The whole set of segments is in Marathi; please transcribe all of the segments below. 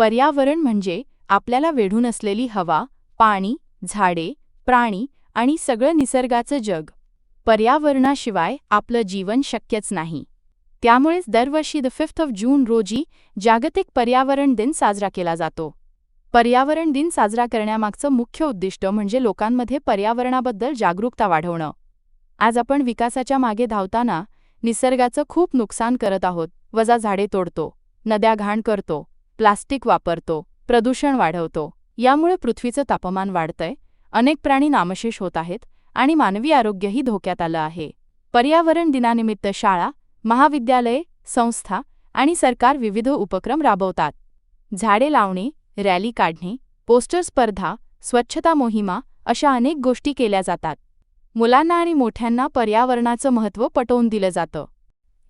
पर्यावरण म्हणजे आपल्याला वेढून असलेली हवा पाणी झाडे प्राणी आणि सगळं निसर्गाचं जग. पर्यावरणाशिवाय आपलं जीवन शक्यच नाही. त्यामुळेच दरवर्षी द फिफ्थ ऑफ जून रोजी जागतिक पर्यावरण दिन साजरा केला जातो. पर्यावरण दिन साजरा करण्यामागचं मुख्य उद्दिष्ट म्हणजे लोकांमध्ये पर्यावरणाबद्दल जागरूकता वाढवणं. आज आपण विकासाच्या मागे धावताना निसर्गाचं खूप नुकसान करत आहोत. वजा झाडे तोडतो नद्या घाण करतो प्लास्टिक वापरतो प्रदूषण वाढवतो. यामुळे पृथ्वीचं तापमान वाढतंय अनेक प्राणी नामशेष होत आहेत आणि मानवी आरोग्यही धोक्यात आलं आहे. पर्यावरण दिनानिमित्त शाळा महाविद्यालये संस्था आणि सरकार विविध उपक्रम राबवतात. झाडे लावणे रॅली काढणे पोस्टर स्पर्धा स्वच्छता मोहिमा अशा अनेक गोष्टी केल्या जातात. मुलांना आणि मोठ्यांना पर्यावरणाचं महत्त्व पटवून दिलं जातं.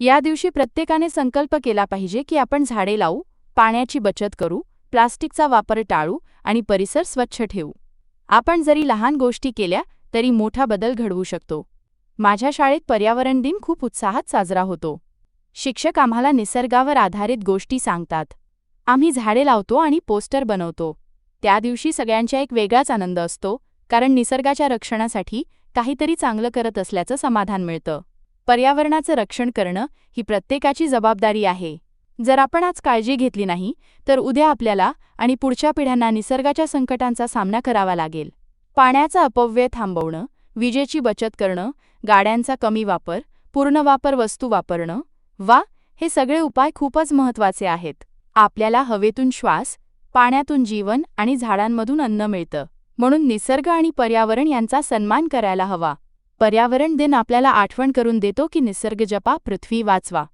या दिवशी प्रत्येकाने संकल्प केला पाहिजे की आपण झाडे लावू पाण्याची बचत करू प्लास्टिकचा वापर टाळू आणि परिसर स्वच्छ ठेवू. आपण जरी लहान गोष्टी केल्या तरी मोठा बदल घडवू शकतो. माझ्या शाळेत पर्यावरण दिन खूप उत्साहात साजरा होतो. शिक्षक आम्हाला निसर्गावर आधारित गोष्टी सांगतात. आम्ही झाडे लावतो आणि पोस्टर बनवतो. त्या दिवशी सगळ्यांचा एक वेगळाच आनंद असतो कारण निसर्गाच्या रक्षणासाठी काहीतरी चांगलं करत असल्याचं समाधान मिळतं. पर्यावरणाचं रक्षण करणं ही प्रत्येकाची जबाबदारी आहे. जर आपण आज काळजी घेतली नाही तर उद्या आपल्याला आणि पुढच्या पिढ्यांना निसर्गाच्या संकटांचा सामना करावा लागेल. पाण्याचा अपव्यय थांबवणं विजेची बचत करणं गाड्यांचा कमी वापर पूर्ण वापर वस्तू वापरणं वा हे सगळे उपाय खूपच महत्त्वाचे आहेत. आपल्याला हवेतून श्वास पाण्यातून जीवन आणि झाडांमधून अन्न मिळतं. म्हणून निसर्ग आणि पर्यावरण यांचा सन्मान करायला हवा. पर्यावरण दिन आपल्याला आठवण करून देतो की निसर्ग जपा पृथ्वी वाचवा.